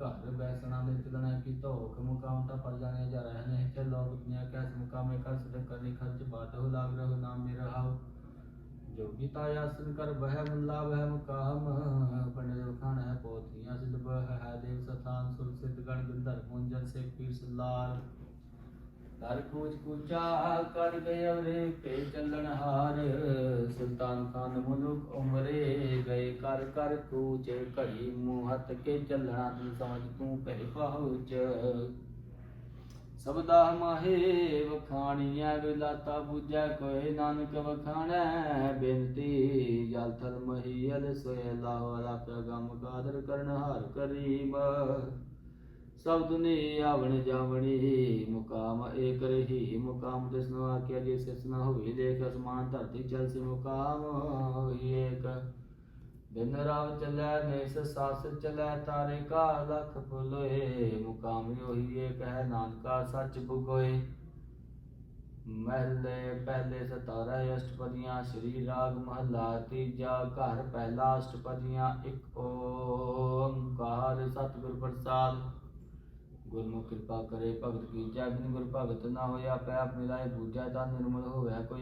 ਘਰ ਬੈਸਣਾ ਦੇ ਚਲਣਾ ਕੀ ਧੋਖ ਮੁਕਾਮ ਤਾਂ ਪਰ ਜਾਣੇ ਜਾ ਰਹੇ ਨੇ ਤੇ ਲੋਕ ਦੁਨੀਆ ਕੈਸ ਮੁਕਾਮੇ ਕਰ ਸਦ ਕਰਨੀ ਖਰਚ ਬਾਤ ਹੋ ਲਾਗ ਰਹੋ ਨਾਮ ਮੇਰਾ ਹਾਉ ਜੋਗੀਤਾ ਆਸਨ ਕਰ ਬਹਿ ਮੁੱਲਾ ਬਹਿ ਮੁਕਾਮ ਪੰਡਿਤ ਵਖਾਣ ਹੈ ਪੋਥੀਆਂ ਸਿਧ ਬਹਿ ਹੈ ਦੇਵ ਸਥਾਨ ਸੁਰ ਸਿਧ ਗਣ ਗੰਧਰ ਮੁੰਜਨ ਸੇ ਪੀਰ ਸਲਾਰ ਕਰ ਕੂਚ ਕੂਚਾ ਕਰ ਗਏ ਅਵਰੇ ਪੇ ਚੱਲਣ ਹਾਰ ਸੁਲਤਾਨ ਖਾਨ ਮੁਲਕ ਉਮਰੇ ਗਏ ਕਰ ਕਰ ਕੂਚ ਘੜੀ ਮੂੰਹ ਹੱਥ ਕੇ ਚੱਲਣਾ ਤੂੰ ਸਮਝ ਤੂੰ ਪਹਿ ਪਹੁੰਚ ਸਬਦਾ ਮਾਹੇ ਵਖਾਣੀਐ, ਵਿਲਾਤਾ ਬੁਝੈ, ਕੋਏ ਨਾਨਕ ਵਖਾਣੈ। ਬੇਨਤੀ, ਜਲ ਥਲ ਮਹੀਲ ਸੋਇ ਲਾਹ ਵਾਲਾ ਪ੍ਰਗਮ ਕਾਦਰ ਕਰਨ ਹਾਰ ਕਰੀਮ। ਸਭ ਦੁਨੀ ਆਵਣ ਜਾਵਣੀ, ਮੁਕਾਮ ਏਕ ਰਹੀ। ਮੁਕਾਮ ਤਿਸਨੋ ਆਖਿਆ, ਜੇ ਸਿਸ ਨਾ ਹੋਈ, ਦੇਖ ਅਸਮਾਨ ਧਰਤੀ ਚਲ ਸੇ ਮੁਕਾਮ। ਦਿਨ ਰਾਵ ਚੱਲੈ ਦੇਸ ਸਾਸ ਚੱਲੈ, ਤਾਰੇ ਕਾ ਲਖ ਫੁਲੋਏ। ਮੁਕਾਮ ਉਹੀ ਏਕ ਨਾਨਕਾ ਸੱਚ ਬੁਗੋਏ ਮਹਲੇ ਪਹਿਲੇ ਸਤਾਰਾ ਅਸ਼ਟਪਦੀਆਂ, ਸ਼੍ਰੀ ਰਾਗ ਮਹਲਾ ਤੀਜਾ, ਘਰ ਪਹਿਲਾ ਅਸ਼ਟਪਦੀਆਂ, ਇੱਕ ਓੰਕਾਰ ਸਤਿਗੁਰ ਪ੍ਰਸਾਦ। ਗੁਰਮੁਖ ਕਿਰਪਾ ਕਰੇ, ਭਗਤ ਕੀ ਜੈ ਬਿਨ ਗੁਰ ਭਗਤ ਨਾ ਹੋਇਆ, ਪੈ ਆਪਣੀ ਲਾਇ ਪੂਜਾ ਦਾ ਨਿਰਮਲ ਹੋਇਆ ਕੋਈ